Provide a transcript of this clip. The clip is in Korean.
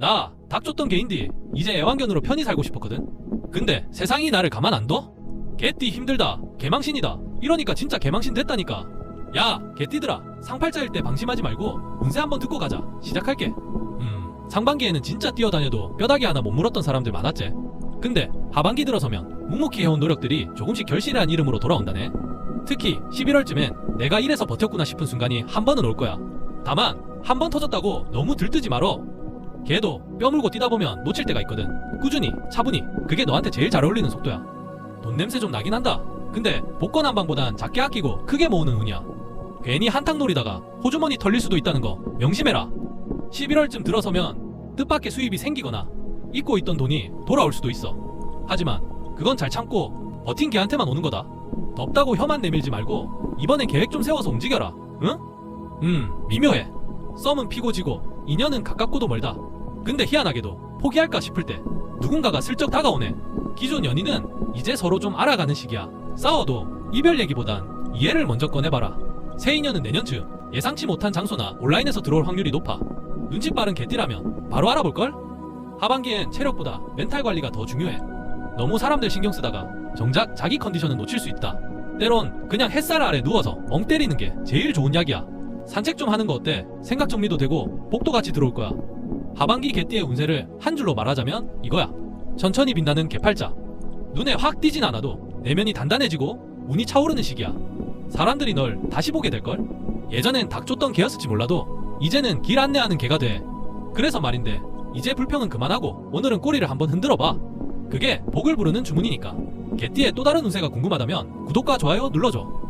나 닭 줬던 개인디 이제 애완견으로 편히 살고 싶었거든. 근데 세상이 나를 가만 안 둬? 개띠 힘들다. 개망신이다. 이러니까 진짜 개망신 됐다니까. 야, 개띠들아. 상팔자일 때 방심하지 말고 운세 한번 듣고 가자. 시작할게. 음, 상반기에는 진짜 뛰어다녀도 뼈다귀 하나 못 물었던 사람들 많았지. 근데 하반기 들어서면 묵묵히 해온 노력들이 조금씩 결실한 이름으로 돌아온다네. 특히 11월쯤엔 내가 이래서 버텼구나 싶은 순간이 한 번은 올 거야. 다만 한 번 터졌다고 너무 들뜨지 말어. 걔도 뼈 물고 뛰다 보면 놓칠 때가 있거든. 꾸준히, 차분히. 그게 너한테 제일 잘 어울리는 속도야. 돈 냄새 좀 나긴 한다. 근데 복권 한 방보단 작게 아끼고 크게 모으는 운이야. 괜히 한탕 노리다가 호주머니 털릴 수도 있다는 거 명심해라. 11월쯤 들어서면 뜻밖의 수입이 생기거나 잊고 있던 돈이 돌아올 수도 있어. 하지만 그건 잘 참고 버틴 걔한테만 오는 거다. 덥다고 혀만 내밀지 말고 이번엔 계획 좀 세워서 움직여라. 응? 음, 미묘해. 썸은 피고 지고 인연은 가깝고도 멀다. 근데 희한하게도 포기할까 싶을 때 누군가가 슬쩍 다가오네. 기존 연인은 이제 서로 좀 알아가는 시기야. 싸워도 이별 얘기보단 이해를 먼저 꺼내봐라. 새 인연은 내년쯤 예상치 못한 장소나 온라인에서 들어올 확률이 높아. 눈치 빠른 개띠라면 바로 알아볼걸? 하반기엔 체력보다 멘탈 관리가 더 중요해. 너무 사람들 신경 쓰다가 정작 자기 컨디션은 놓칠 수 있다. 때론 그냥 햇살 아래 누워서 멍 때리는 게 제일 좋은 약이야. 산책 좀 하는 거 어때? 생각 정리도 되고 복도 같이 들어올 거야. 하반기 개띠의 운세를 한 줄로 말하자면 이거야. 천천히 빛나는 개팔자. 눈에 확 띄진 않아도 내면이 단단해지고 운이 차오르는 시기야. 사람들이 널 다시 보게 될걸? 예전엔 닭 쫓던 개였을지 몰라도 이제는 길 안내하는 개가 돼. 그래서 말인데 이제 불평은 그만하고 오늘은 꼬리를 한번 흔들어 봐. 그게 복을 부르는 주문이니까. 개띠의 또 다른 운세가 궁금하다면 구독과 좋아요 눌러줘.